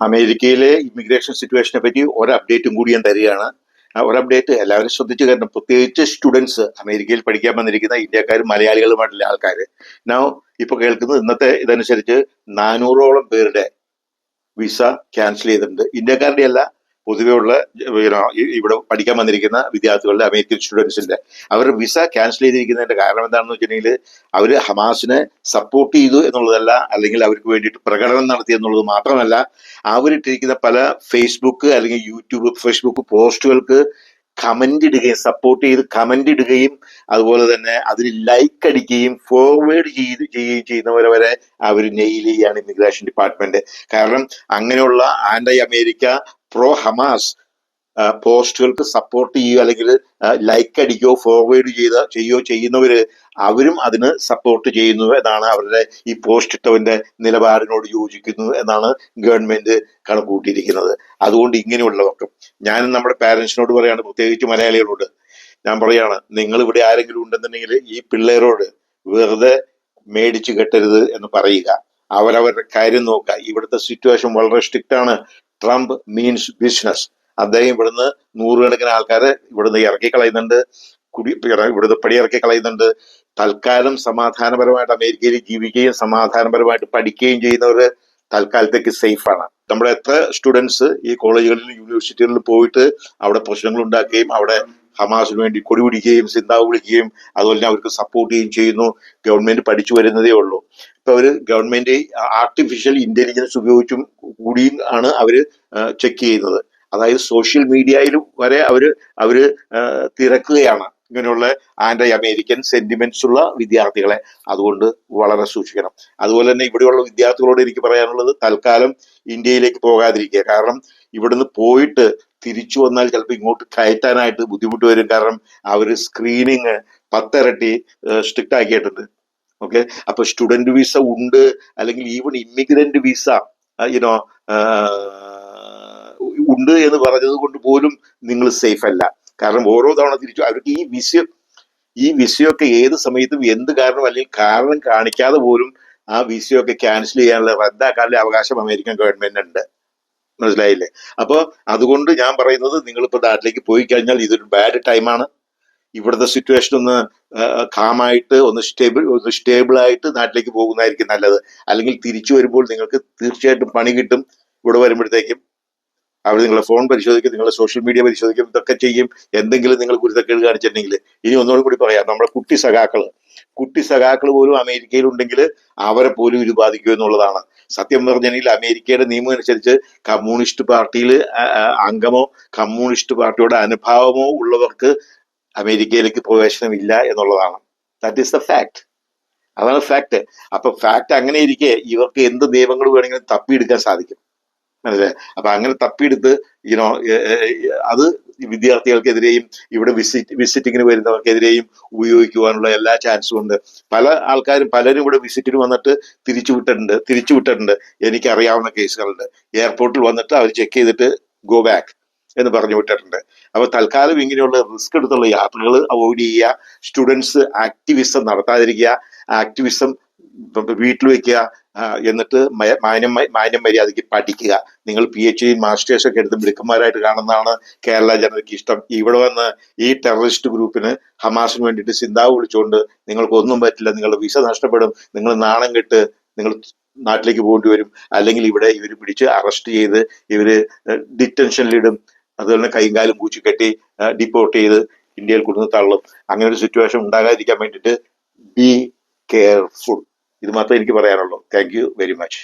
അമേരിക്കയിലെ ഇമിഗ്രേഷൻ സിറ്റുവേഷനെ പറ്റി ഒരു അപ്ഡേറ്റും കൂടി ഞാൻ തരികയാണ്. ഒരു അപ്ഡേറ്റ് എല്ലാവരും ശ്രദ്ധിച്ചു കാരണം പ്രത്യേകിച്ച് സ്റ്റുഡൻസ് അമേരിക്കയിൽ പഠിക്കാൻ വന്നിരിക്കുന്ന ഇന്ത്യക്കാരും മലയാളികളുമായിട്ടുള്ള ആൾക്കാർ ഞാൻ ഇപ്പൊ കേൾക്കുന്നത് ഇന്നത്തെ ഇതനുസരിച്ച് നാനൂറോളം പേരുടെ വിസ ക്യാൻസൽ ചെയ്തിട്ടുണ്ട്. ഇന്ത്യക്കാരുടെ അല്ല പൊതുവെയുള്ള ഇവിടെ പഠിക്കാൻ വന്നിരിക്കുന്ന വിദ്യാർത്ഥികളുടെ അമേരിക്കൻ സ്റ്റുഡൻസിന്റെ അവർ വിസ ക്യാൻസൽ ചെയ്തിരിക്കുന്നതിന്റെ കാരണം എന്താണെന്ന് വെച്ചിട്ടുണ്ടെങ്കിൽ അവർ ഹമാസിനെ സപ്പോർട്ട് ചെയ്തു എന്നുള്ളതല്ല അല്ലെങ്കിൽ അവർക്ക് വേണ്ടിയിട്ട് പ്രകടനം നടത്തി എന്നുള്ളത് മാത്രമല്ല അവരിട്ടിരിക്കുന്ന പല ഫേസ്ബുക്ക് അല്ലെങ്കിൽ യൂട്യൂബ് ഫേസ്ബുക്ക് പോസ്റ്റുകൾക്ക് കമന്റ് ഇടുകയും സപ്പോർട്ട് ചെയ്ത് കമന്റ് ഇടുകയും അതുപോലെ തന്നെ അതിന് ലൈക്ക് അടിക്കുകയും ഫോർവേഡ് ചെയ്ത് ചെയ്യുകയും ചെയ്യുന്നവരെ വരെ അവർ നെയിൽ ചെയ്യാണ് ഇമിഗ്രേഷൻ ഡിപ്പാർട്ട്മെന്റ് കാരണം അങ്ങനെയുള്ള ആന്റി അമേരിക്ക പ്രോ ഹമാസ് പോസ്റ്റുകൾക്ക് സപ്പോർട്ട് ചെയ്യുകയോ അല്ലെങ്കിൽ ലൈക്ക് അടിക്കുകയോ ഫോർവേഡ് ചെയ്ത ചെയ്യുകയോ ചെയ്യുന്നവര് അവരും അതിന് സപ്പോർട്ട് ചെയ്യുന്നു എന്നാണ് അവരുടെ ഈ പോസ്റ്റ് ഇട്ടവന്റെ നിലപാടിനോട് യോജിക്കുന്നു എന്നാണ് ഗവൺമെന്റ് കണക്കൂട്ടിയിരിക്കുന്നത് അതുകൊണ്ട് ഇങ്ങനെയുള്ളവർക്ക് ഞാൻ നമ്മുടെ പാരന്റ്സിനോട് പറയാണ് പ്രത്യേകിച്ച് മലയാളികളോട്. ഞാൻ പറയാണ് നിങ്ങൾ ഇവിടെ ആരെങ്കിലും ഉണ്ടെന്നുണ്ടെങ്കിൽ ഈ പിള്ളേരോട് വെറുതെ മേടിച്ചു കെട്ടരുത് എന്ന് പറയുക. അവരവരുടെ കാര്യം നോക്കുക. ഇവിടുത്തെ സിറ്റുവേഷൻ വളരെ സ്ട്രിക്റ്റ് ആണ്. ട്രംപ് മീൻസ് ബിസിനസ് അദ്ദേഹം ഇവിടുന്ന് നൂറുകണക്കിന് ആൾക്കാരെ ഇവിടുന്ന് ഇറക്കി കളയുന്നുണ്ട്. കുടി ഇവിടുന്ന് പടിയിറക്കി കളയുന്നുണ്ട്. തൽക്കാലം സമാധാനപരമായിട്ട് അമേരിക്കയിൽ ജീവിക്കുകയും സമാധാനപരമായിട്ട് പഠിക്കുകയും ചെയ്യുന്നവർ തൽക്കാലത്തേക്ക് സേഫാണ് നമ്മുടെ എത്ര സ്റ്റുഡൻസ് ഈ കോളേജുകളിലും യൂണിവേഴ്സിറ്റികളിലും പോയിട്ട് അവിടെ പ്രശ്നങ്ങൾ ഉണ്ടാക്കുകയും അവിടെ ഹമാസിന് വേണ്ടി കൊടി പിടിക്കുകയും സിന്താവ് വിളിക്കുകയും അതുപോലെ അവർക്ക് സപ്പോർട്ട് ചെയ്യുകയും ചെയ്യുന്നു. ഗവൺമെന്റ് പഠിച്ചു വരുന്നതേ ഉള്ളൂ. ഇപ്പൊ അവർ ഗവൺമെന്റ് ആർട്ടിഫിഷ്യൽ ഇന്റലിജൻസ് ഉപയോഗിച്ചും കൂടിയും ആണ് അവർ ചെക്ക് ചെയ്യുന്നത്. അതായത് സോഷ്യൽ മീഡിയയിലും വരെ അവർ അവർ തിരക്കുകയാണ്. ഇങ്ങനെയുള്ള ആന്റി അമേരിക്കൻ സെന്റിമെന്റ്സ് ഉള്ള വിദ്യാർത്ഥികളെ അതുകൊണ്ട് വളരെ സൂക്ഷിക്കണം. അതുപോലെ തന്നെ ഇവിടെയുള്ള വിദ്യാർത്ഥികളോട് എനിക്ക് പറയാനുള്ളത് തൽക്കാലം ഇന്ത്യയിലേക്ക് പോകാതിരിക്കുക. കാരണം ഇവിടുന്ന് പോയിട്ട് തിരിച്ചു വന്നാൽ ചിലപ്പോൾ ഇങ്ങോട്ട് കയറ്റാനായിട്ട് ബുദ്ധിമുട്ട് വരും. കാരണം അവർ സ്ക്രീനിങ് പത്തിരട്ടി സ്ട്രിക്റ്റ് ആക്കിയിട്ടുണ്ട്. ഓക്കെ അപ്പൊ സ്റ്റുഡന്റ് വിസ ഉണ്ട് അല്ലെങ്കിൽ ഈവൻ ഇമിഗ്രന്റ് വിസ യുനോ ഉണ്ട് എന്ന് പറഞ്ഞത് കൊണ്ട് പോലും നിങ്ങൾ സേഫ് അല്ല. കാരണം ഓരോ തവണ തിരിച്ചു അവർക്ക് ഈ വിസ ഈ വിസയൊക്കെ ഏത് സമയത്തും എന്ത് കാരണം അല്ലെങ്കിൽ കാരണം കാണിക്കാതെ പോലും ആ വിസയൊക്കെ ക്യാൻസൽ ചെയ്യാനുള്ള റദ്ദാക്കാനുള്ള അവകാശം അമേരിക്കൻ ഗവൺമെന്റ് ഉണ്ട്. മനസ്സിലായില്ലേ? അപ്പൊ അതുകൊണ്ട് ഞാൻ പറയുന്നത് നിങ്ങൾ ഇപ്പൊ നാട്ടിലേക്ക് പോയി കഴിഞ്ഞാൽ ഇതൊരു ബാഡ് ടൈമാണ് ഇവിടുത്തെ സിറ്റുവേഷൻ ഒന്ന് കാമായിട്ട് ഒന്ന് സ്റ്റേബിൾ ഒന്ന് സ്റ്റേബിൾ ആയിട്ട് നാട്ടിലേക്ക് പോകുന്നതായിരിക്കും നല്ലത്. അല്ലെങ്കിൽ തിരിച്ചു വരുമ്പോൾ നിങ്ങൾക്ക് തീർച്ചയായിട്ടും പണി കിട്ടും. ഇവിടെ വരുമ്പോഴത്തേക്കും അവർ നിങ്ങളെ ഫോൺ പരിശോധിക്കും നിങ്ങളെ സോഷ്യൽ മീഡിയ പരിശോധിക്കും ഇതൊക്കെ ചെയ്യും. എന്തെങ്കിലും നിങ്ങൾ കുരുത്തക്കേട് കാണിച്ചിട്ടുണ്ടെങ്കിൽ ഇനി ഒന്നുകൂടി കൂടി പറയാം. നമ്മുടെ കുട്ടി സഖാക്കൾ കുട്ടി സഖാക്കൾ പോലും അമേരിക്കയിൽ ഉണ്ടെങ്കിൽ അവരെ പോലും ഇത് ബാധിക്കും എന്നുള്ളതാണ്. സത്യം പറഞ്ഞെങ്കിൽ അമേരിക്കയുടെ നിയമം അനുസരിച്ച് കമ്മ്യൂണിസ്റ്റ് പാർട്ടിയിൽ അംഗമോ കമ്മ്യൂണിസ്റ്റ് പാർട്ടിയുടെ അനുഭാവമോ ഉള്ളവർക്ക് അമേരിക്കയിലേക്ക് പ്രവേശനമില്ല എന്നുള്ളതാണ്. ദാറ്റ് ഈസ് ദ ഫാക്ട് അതാണ് ഫാക്ട് അപ്പൊ ഫാക്ട് അങ്ങനെ ഇരിക്കെ ഇവർക്ക് എന്ത് നിയമങ്ങൾ വേണമെങ്കിലും തപ്പിയെടുക്കാൻ സാധിക്കും. മനസ്സിലായി? അപ്പൊ അങ്ങനെ തപ്പിയെടുത്ത് യുനോ അത് വിദ്യാർത്ഥികൾക്കെതിരെയും ഇവിടെ വിസിറ്റ് വിസിറ്റിങ്ങിന് വരുന്നവർക്കെതിരെയും ഉപയോഗിക്കുവാനുള്ള എല്ലാ ചാൻസും ഉണ്ട്. പല ആൾക്കാരും പലരും ഇവിടെ വിസിറ്റിന് വന്നിട്ട് തിരിച്ചു വിട്ടിട്ടുണ്ട് തിരിച്ചു വിട്ടിട്ടുണ്ട്. എനിക്ക് അറിയാവുന്ന കേസുകളുണ്ട്. എയർപോർട്ടിൽ വന്നിട്ട് അവർ ചെക്ക് ചെയ്തിട്ട് ഗോ ബാക്ക് എന്ന് പറഞ്ഞു വിട്ടിട്ടുണ്ട്. അപ്പൊ തൽക്കാലം ഇങ്ങനെയുള്ള റിസ്ക് എടുത്തുള്ള യാത്രകൾ അവോയ്ഡ് ചെയ്യുക. Students activism നടത്താതിരിക്കുക. ആക്ടിവിസം വീട്ടിൽ വെക്കുക. എന്നിട്ട് മാന്യം മാന്യം മര്യാദയ്ക്ക് പഠിക്കുക. നിങ്ങൾ പി എച്ച് ഡി മാസ്റ്റേഴ്സ് ഒക്കെ എടുത്ത് മിടുക്കന്മാരായിട്ട് കാണുന്നതാണ് കേരള ജനതയ്ക്ക് ഇഷ്ടം. ഇവിടെ വന്ന് ഈ ടെററിസ്റ്റ് ഗ്രൂപ്പിന് ഹമാസിന് വേണ്ടിയിട്ട് സിന്താവ് വിളിച്ചുകൊണ്ട് നിങ്ങൾക്ക് ഒന്നും പറ്റില്ല നിങ്ങളുടെ വിസ നഷ്ടപ്പെടും നിങ്ങൾ നാണം കെട്ട് നിങ്ങൾ നാട്ടിലേക്ക് പോകേണ്ടി വരും. അല്ലെങ്കിൽ ഇവിടെ ഇവർ പിടിച്ച് അറസ്റ്റ് ചെയ്ത് ഇവർ ഡിറ്റൻഷനിലിടും അതുപോലെ കൈയും കാലും പൂച്ചു കെട്ടി ഡിപ്പോർട്ട് ചെയ്ത് ഇന്ത്യയിൽ കൊടുത്ത് തള്ളും. അങ്ങനെ ഒരു സിറ്റുവേഷൻ ഉണ്ടാകാതിരിക്കാൻ വേണ്ടിയിട്ട് ബി കെയർഫുൾ ഇത് മാത്രമേ എനിക്ക് പറയാനുള്ളൂ. Thank very much